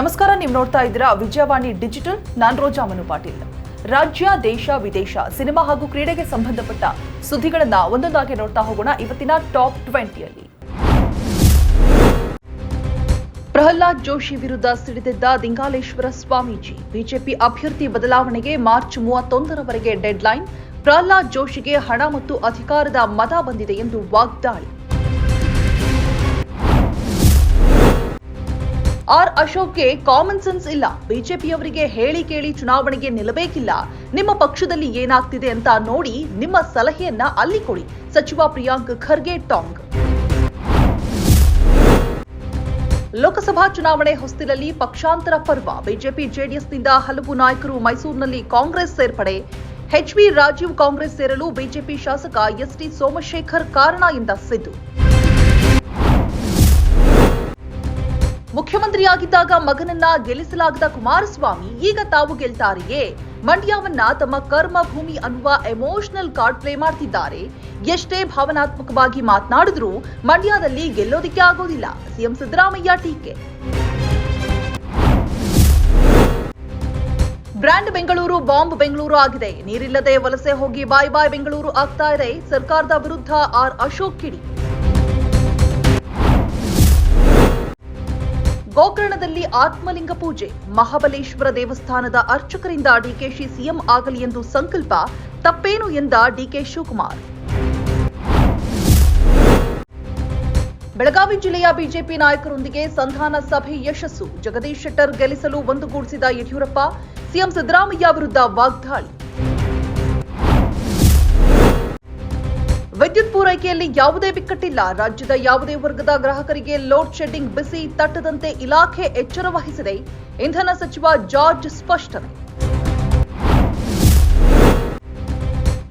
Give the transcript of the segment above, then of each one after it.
ನಮಸ್ಕಾರ, ನೀವು ನೋಡ್ತಾ ಇದ್ದೀರಾ ವಿಜಯವಾಣಿ ಡಿಜಿಟಲ್. ನಾನ್ ರೋಜಾ ಮನು ಪಾಟೀಲ್. ರಾಜ್ಯ, ದೇಶ, ವಿದೇಶ, ಸಿನಿಮಾ ಹಾಗೂ ಕ್ರೀಡೆಗೆ ಸಂಬಂಧಪಟ್ಟ ಸುದ್ದಿಗಳನ್ನ ಒಂದೊಂದಾಗಿ ನೋಡ್ತಾ ಹೋಗೋಣ ಇವತ್ತಿನ ಟಾಪ್ ಟ್ವೆಂಟಿಯಲ್ಲಿ. ಪ್ರಹ್ಲಾದ್ ಜೋಶಿ ವಿರುದ್ಧ ಸಿಡಿದಿದ್ದ ದಿಂಗಾಲೇಶ್ವರ ಸ್ವಾಮೀಜಿ. ಬಿಜೆಪಿ ಅಭ್ಯರ್ಥಿ ಬದಲಾವಣೆಗೆ ಮಾರ್ಚ್ ಮೂವತ್ತೊಂದರವರೆಗೆ ಡೆಡ್ಲೈನ್. ಪ್ರಹ್ಲಾದ್ ಜೋಶಿಗೆ ಹಣ ಮತ್ತು ಅಧಿಕಾರದ ಮತ ಬಂದಿದೆ ಎಂದು ವಾಗ್ದಾಳಿ. ಆರ್ ಅಶೋಕ್ಗೆ ಕಾಮನ್ ಸೆನ್ಸ್ ಇಲ್ಲ. ಬಿಜೆಪಿಯವರಿಗೆ ಹೇಳಿ ಕೇಳಿ ಚುನಾವಣೆಗೆ ನಿಲ್ಲಬೇಕಿಲ್ಲ. ನಿಮ್ಮ ಪಕ್ಷದಲ್ಲಿ ಏನಾಗ್ತಿದೆ ಅಂತ ನೋಡಿ ನಿಮ್ಮ ಸಲಹೆಯನ್ನ ಅಲ್ಲಿ ಕೊಡಿ. ಸಚಿವ ಪ್ರಿಯಾಂಕ್ ಖರ್ಗೆ, ಟಾಂಗ್. ಲೋಕಸಭಾ ಚುನಾವಣೆ ಹೊಸ್ತಿಲಲ್ಲಿ ಪಕ್ಷಾಂತರ ಪರ್ವ. ಬಿಜೆಪಿ ಜೆಡಿಎಸ್ನಿಂದ ಹಲವು ನಾಯಕರು ಮೈಸೂರಿನಲ್ಲಿ ಕಾಂಗ್ರೆಸ್ ಸೇರ್ಪಡೆ. ಎಚ್ವಿ ರಾಜೀವ್ ಕಾಂಗ್ರೆಸ್ ಸೇರಲು ಬಿಜೆಪಿ ಶಾಸಕ ಎಸ್ಟಿ ಸೋಮಶೇಖರ್ ಕಾರಣ ಎಂದ ಸಿದ್ದು. ಮುಖ್ಯಮಂತ್ರಿಯಾಗಿದ್ದಾಗ ಮಗನನ್ನ ಗೆಲ್ಲಿಸಲಾಗದ ಕುಮಾರಸ್ವಾಮಿ ಈಗ ತಾವು ಗೆಲ್ತಾರೆಯೇ? ಮಂಡ್ಯವನ್ನ ತಮ್ಮ ಕರ್ಮ ಭೂಮಿ ಅನ್ನುವ ಎಮೋಷನಲ್ ಕಾರ್ಡ್ ಪ್ಲೇ ಮಾಡ್ತಿದ್ದಾರೆ. ಎಷ್ಟೇ ಭಾವನಾತ್ಮಕವಾಗಿ ಮಾತನಾಡಿದ್ರೂ ಮಂಡ್ಯದಲ್ಲಿ ಗೆಲ್ಲೋದಿಕ್ಕೆ ಆಗೋದಿಲ್ಲ. ಸಿಎಂ ಸಿದ್ದರಾಮಯ್ಯ ಟೀಕೆ. ಬ್ರ್ಯಾಂಡ್ ಬೆಂಗಳೂರು, ಬಾಂಬ್ ಬೆಂಗಳೂರು ಆಗಿದೆ. ನೀರಿಲ್ಲದೆ ವಲಸೆ ಹೋಗಿ ಬಾಯ್ ಬಾಯ್ ಬೆಂಗಳೂರು ಆಗ್ತಾ ಇದೆ. ಸರ್ಕಾರದ ವಿರುದ್ಧ ಆರ್ ಅಶೋಕ್ ಕಿಡಿ. ಗೋಕರ್ಣದಲ್ಲಿ ಆತ್ಮಲಿಂಗ ಪೂಜೆ. ಮಹಾಬಲೇಶ್ವರ ದೇವಸ್ಥಾನದ ಅರ್ಚಕರಿಂದ ಡಿಕೆಶಿ ಸಿಎಂ ಆಗಲಿ ಎಂದು ಸಂಕಲ್ಪ. ತಪ್ಪೇನು ಎಂದ ಡಿಕೆ ಶಿವಕುಮಾರ್. ಬೆಳಗಾವಿ ಜಿಲ್ಲೆಯ ಬಿಜೆಪಿ ನಾಯಕರೊಂದಿಗೆ ಸಂಧಾನ ಸಭೆ ಯಶಸ್ಸು. ಜಗದೀಶ್ ಶೆಟ್ಟರ್ ಗೆಲ್ಲಿಸಲು ಒಂದುಗೂಡಿಸಿದ ಯಡಿಯೂರಪ್ಪ. ಸಿಎಂ ಸಿದ್ದರಾಮಯ್ಯ ವಿರುದ್ಧ ವಾಗ್ದಾಳಿ. ವಿದ್ಯುತ್ ಪೂರೈಕೆಯಲ್ಲಿ ಯಾವುದೇ ಬಿಕ್ಕಟ್ಟಿಲ್ಲ. ರಾಜ್ಯದ ಯಾವುದೇ ವರ್ಗದ ಗ್ರಾಹಕರಿಗೆ ಲೋಡ್ ಶೆಡ್ಡಿಂಗ್ ಬಿಸಿ ತಟ್ಟದಂತೆ ಇಲಾಖೆ ಎಚ್ಚರ ವಹಿಸಿದೆ. ಇಂಧನ ಸಚಿವ ಜಾರ್ಜ್ ಸ್ಪಷ್ಟನೆ.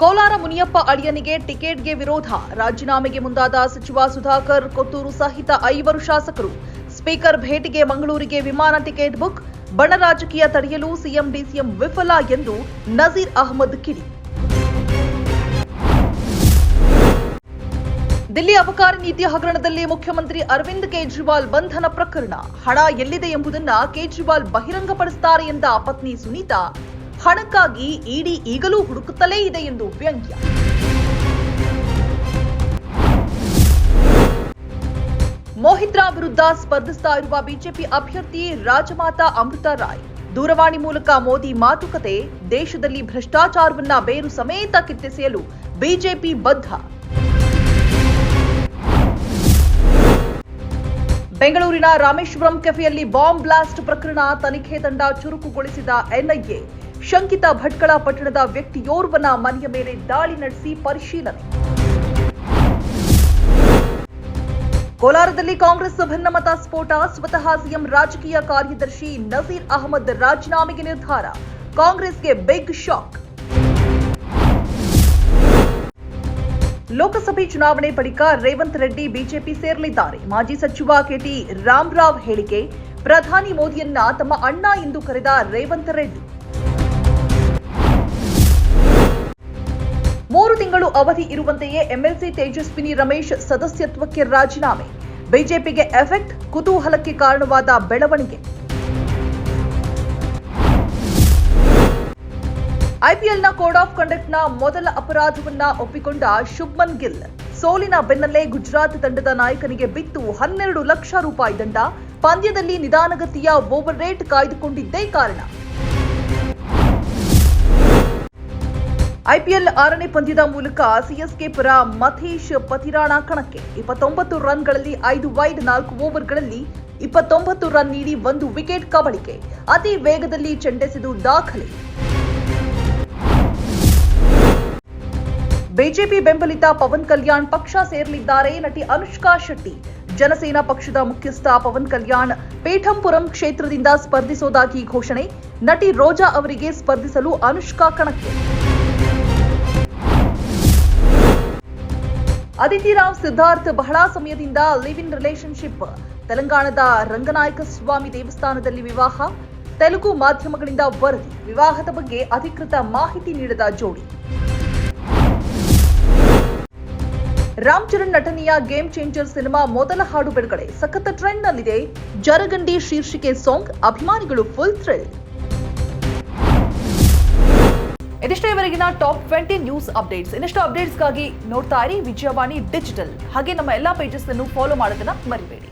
ಕೋಲಾರ ಮುನಿಯಪ್ಪ ಅಳಿಯನಿಗೆ ಟಿಕೆಟ್ಗೆ ವಿರೋಧ. ರಾಜೀನಾಮೆಗೆ ಮುಂದಾದ ಸಚಿವ ಸುಧಾಕರ್, ಕೊತ್ತೂರು ಸಹಿತ ಐವರು ಶಾಸಕರು. ಸ್ಪೀಕರ್ ಭೇಟಿಗೆ ಮಂಗಳೂರಿಗೆ ವಿಮಾನ ಟಿಕೆಟ್ ಬುಕ್. ಬಣ ರಾಜಕೀಯ ತಡೆಯಲು ಸಿಎಂ, ಡಿಸಿಎಂ ವಿಫಲ ಎಂದು ನಜೀರ್ ಅಹಮದ್ ಕಿಡಿ. ದಿಲ್ಲಿ ಅಬಕಾರಿ ನೀತಿ ಹಗರಣದಲ್ಲಿ ಮುಖ್ಯಮಂತ್ರಿ ಅರವಿಂದ್ ಕೇಜ್ರಿವಾಲ್ ಬಂಧನ ಪ್ರಕರಣ. ಹಣ ಎಲ್ಲಿದೆ ಎಂಬುದನ್ನ ಕೇಜ್ರಿವಾಲ್ ಬಹಿರಂಗಪಡಿಸುತ್ತಾರೆ ಎಂದ ಪತ್ನಿ ಸುನೀತಾ. ಹಣಕ್ಕಾಗಿ ಇಡಿ ಈಗಲೂ ಹುಡುಕುತ್ತಲೇ ಇದೆ ಎಂದು ವ್ಯಂಗ್ಯ. ಮೋಹಿತ್ರಾ ವಿರುದ್ಧ ಸ್ಪರ್ಧಿಸ್ತಾ ಇರುವ ಬಿಜೆಪಿ ಅಭ್ಯರ್ಥಿ ರಾಜಮಾತಾ ಅಮೃತ ರಾಯ್. ದೂರವಾಣಿ ಮೂಲಕ ಮೋದಿ ಮಾತುಕತೆ, ದೇಶದಲ್ಲಿ ಭ್ರಷ್ಟಾಚಾರವನ್ನ ಬೇರು ಸಮೇತ ಕಿತ್ತೆಸೆಯಲು ಬಿಜೆಪಿ ಬದ್ಧ. ಬೆಂಗಳೂರಿನ ರಾಮೇಶ್ವರಂ ಕೆಫೆಯಲ್ಲಿ ಬಾಂಬ್ ಬ್ಲಾಸ್ಟ್ ಪ್ರಕರಣ ತನಿಖೆ ತಂಡ ಚುರುಕುಗೊಳಿಸಿದ ಎನ್ಐಎ. ಶಂಕಿತ ಭಟ್ಕಳ ಪಟ್ಟಣದ ವ್ಯಕ್ತಿಯೋರ್ವನ ಮನೆಯ ಮೇಲೆ ದಾಳಿ ನಡೆಸಿ ಪರಿಶೀಲನೆ. ಕೋಲಾರದಲ್ಲಿ ಕಾಂಗ್ರೆಸ್ ಭಿನ್ನಮತ ಸ್ಫೋಟ, ಸ್ವತಃ ಸಿಎಂ ರಾಜಕೀಯ ಕಾರ್ಯದರ್ಶಿ ನಸೀರ್ ಅಹಮದ್ ರಾಜೀನಾಮೆಗೆ ನಿರ್ಧಾರ. ಕಾಂಗ್ರೆಸ್ಗೆ ಬಿಗ್ ಶಾಕ್ ಲೋಕಸಭೆ ಚುನಾವಣೆ ಬಳಿಕ ರೇವಂತ್ ರೆಡ್ಡಿ ಬಿಜೆಪಿ ಸೇರಲಿದ್ದಾರೆ. ಮಾಜಿ ಸಚಿವ ಕೆಟಿ ರಾಮರಾವ್ ಹೇಳಿಕೆ, ಪ್ರಧಾನಿ ಮೋದಿಯನ್ನ ತಮ್ಮ ಅಣ್ಣ ಎಂದು ಕರೆದ ರೇವಂತ್ ರೆಡ್ಡಿ. ಮೂರು ತಿಂಗಳು ಅವಧಿ ಇರುವಂತೆಯೇ ಎಂಎಲ್ಸಿ ತೇಜಸ್ವಿನಿ ರಮೇಶ್ ಸದಸ್ಯತ್ವಕ್ಕೆ ರಾಜೀನಾಮೆ. ಬಿಜೆಪಿಗೆ ಎಫೆಕ್ಟ್, ಕುತೂಹಲಕ್ಕೆ ಕಾರಣವಾದ ಬೆಳವಣಿಗೆ. ಐಪಿಎಲ್ನ ಕೋಡ್ ಆಫ್ ಕಂಡಕ್ಟ್ನ ಮೊದಲ ಅಪರಾಧವನ್ನ ಒಪ್ಪಿಕೊಂಡ ಶುಭ್ಮನ್ ಗಿಲ್. ಸೋಲಿನ ಬೆನ್ನಲ್ಲೇ ಗುಜರಾತ್ ತಂಡದ ನಾಯಕನಿಗೆ ಬಿತ್ತು ಹನ್ನೆರಡು ಲಕ್ಷ ರೂಪಾಯಿ ದಂಡ. ಪಂದ್ಯದಲ್ಲಿ ನಿಧಾನಗತಿಯ ಓವರ್ ರೇಟ್ ಕಾಯ್ದುಕೊಂಡಿದ್ದೇ ಕಾರಣ. ಐಪಿಎಲ್ ಆರನೇ ಪಂದ್ಯದ ಮೂಲಕ ಸಿಎಸ್ಕೆ ಪರ ಮಥೇಶ್ ಪತಿರಾಣ ಕಣಕ್ಕೆ. ಇಪ್ಪತ್ತೊಂಬತ್ತು ರನ್ಗಳಲ್ಲಿ ಐದು ವೈಡ್ ನಾಲ್ಕು ಓವರ್ಗಳಲ್ಲಿ ಇಪ್ಪತ್ತೊಂಬತ್ತು ರನ್ ನೀಡಿ ಒಂದು ವಿಕೆಟ್ ಕಬಳಿಕೆ. ಅತಿ ವೇಗದಲ್ಲಿ ಚೆಂಡೆಸೆದು ದಾಖಲೆ. ಬಿಜೆಪಿ ಬೆಂಬಲಿತ ಪವನ್ ಕಲ್ಯಾಣ್ ಪಕ್ಷ ಸೇರಲಿದ್ದಾರೆ, ನಟಿ ಅನುಷ್ಕಾ ಶೆಟ್ಟಿ. ಜನಸೇನಾ ಪಕ್ಷದ ಮುಖ್ಯಸ್ಥ ಪವನ್ ಕಲ್ಯಾಣ್ ಪೇಠಂಪುರಂ ಕ್ಷೇತ್ರದಿಂದ ಸ್ಪರ್ಧಿಸೋದಾಗಿ ಘೋಷಣೆ. ನಟಿ ರೋಜಾ ಅವರಿಗೆ ಸ್ಪರ್ಧಿಸಲು ಅನುಷ್ಕಾ ಕಣಕ್ಕೆ. ಅದಿತಿ ರಾವ್ ಸಿದ್ಧಾರ್ಥ್ ಬಹಳ ಸಮಯದಿಂದ ಲಿವ್ ಇನ್ ರಿಲೇಶನ್ಶಿಪ್ ತೆಲಂಗಾಣದ ರಂಗನಾಯಕ ಸ್ವಾಮಿ ದೇವಸ್ಥಾನದಲ್ಲಿ ವಿವಾಹ. ತೆಲುಗು ಮಾಧ್ಯಮಗಳಿಂದ ವರದಿ. ವಿವಾಹದ ಬಗ್ಗೆ ಅಧಿಕೃತ ಮಾಹಿತಿ ನೀಡದ ಜೋಡಿ. ರಾಮ್ ಚರಣ್ ನಟನೆಯ ಗೇಮ್ ಚೇಂಜರ್ ಸಿನಿಮಾ ಮೊದಲ ಹಾಡು ಬಿಡುಗಡೆ. ಸಖತ್ ಟ್ರೆಂಡ್ ನಲ್ಲಿದೆ ಜರಗಂಡಿ ಶೀರ್ಷಿಕೆ ಸಾಂಗ್, ಅಭಿಮಾನಿಗಳು ಫುಲ್ ಥ್ರಿಲ್ ಇದಿಷ್ಟೇ ಇವರೆಗಿನ ಟಾಪ್ ಟ್ವೆಂಟಿ ನ್ಯೂಸ್ ಅಪ್ಡೇಟ್ಸ್ ಇನ್ನಷ್ಟು ಅಪ್ಡೇಟ್ಸ್ಗಾಗಿ ನೋಡ್ತಾ ಇರಿ ವಿಜಯವಾಣಿ ಡಿಜಿಟಲ್ ಹಾಗೆ ನಮ್ಮ ಎಲ್ಲಾ ಪೇಜಸ್ ಅನ್ನು ಫಾಲೋ ಮಾಡೋದನ್ನ ಮರಿಬೇಡಿ.